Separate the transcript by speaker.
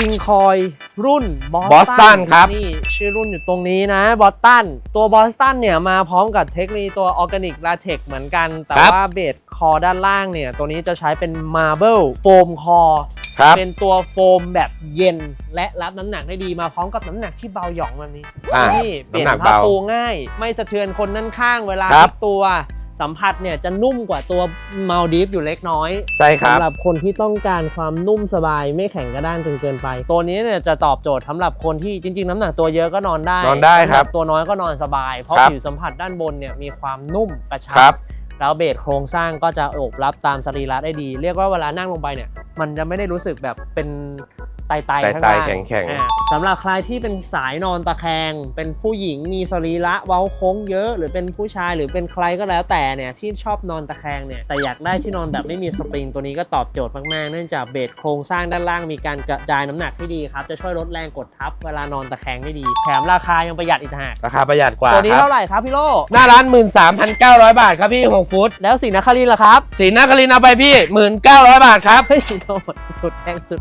Speaker 1: คิงคอยรุ่น
Speaker 2: Boston ครับ
Speaker 1: นี่ชื่อรุ่นอยู่ตรงนี้นะบอสตันตัวบอสตันเนี่ยมาพร้อมกับเทคโนโลยีตัวออร์แกนิกลาเทกเหมือนกัน แต่
Speaker 2: ครับ
Speaker 1: ว่าเบสคอด้านล่างเนี่ยตัวนี้จะใช้เป็นมาร์เบลโฟมคอ
Speaker 2: ครับ
Speaker 1: เป็นตัวโฟมแบบเย็นและรับน้ำหนักได้ดีมาพร้อมกับน้ำหนักที่เบาหย่องแบบนี้
Speaker 2: อ่า
Speaker 1: นี่เปลี่ยน
Speaker 2: น้ำหนัก
Speaker 1: ผ้า
Speaker 2: เบา
Speaker 1: ปูง่าย ไม่สะเทือนคนนั่นข้างเวลา
Speaker 2: ครับ
Speaker 1: พลิกตัว สัมผัสเนี่ยจะนุ่มกว่าตัวมาลดีฟอยู่เล็กน้อย
Speaker 2: ใช่ครับ
Speaker 1: สำหรับคนที่ต้องการความนุ่มสบายไม่แข็งกระด้างจนเกินไป ตัวนี้เนี่ยจะตอบโจทย์สำหรับคนที่จริง ๆ น้ำหนักตัวเยอะก็นอนได้
Speaker 2: นอนได้ครับ
Speaker 1: สำหตัวน้อยก็นอนสบาย เพราะ
Speaker 2: ครับ
Speaker 1: ผิวสัมผัสด้านบนเนี่ยมีความนุ่มกระชั
Speaker 2: ครับ
Speaker 1: แล้วเบสโครงสร้างก็จะโอบรับตามสรีระได้ดี เรียกว่าเวลานั่งลงไปเนี่ย มันจะไม่ได้รู้สึกแบบเป็น ไตไตๆข้าง
Speaker 2: ไต
Speaker 1: ล่าง
Speaker 2: ๆแข็งๆ
Speaker 1: อ่าสำหรับใครที่เป็นสายนอนตะแคง เป็นผู้หญิงมีสรีระเว้าโค้งเยอะ หรือเป็นผู้ชายหรือเป็นใครก็แล้วแต่เนี่ยที่ชอบนอนตะแคงเนี่ยแต่อยากได้ที่นอนแบบไม่มีสปริงตัวนี้ก็ตอบโจทย์มากๆ เนื่องจากเบสโครงสร้างด้านล่างมีการกระจายน้ำหนักที่ดีครับจะช่วยลดแรงกดทับเวลานอนตะแคงได้ดีแถมราคายังประหยัดอีกต่างหาก
Speaker 2: ราคาประหยัดกว่า
Speaker 1: ตัวนี้
Speaker 2: ครับ
Speaker 1: เท่าไหร่ครับพี่โล
Speaker 2: หน้าร้าน 13,900 บาทครับพี่6ฟุต
Speaker 1: แล้วสีนครินทร์ล่ะครับ
Speaker 2: สีนครินทร์เอาไปพี่ 1,900 บาทครับ
Speaker 1: เฮ้ยโดนสุดแพงสุด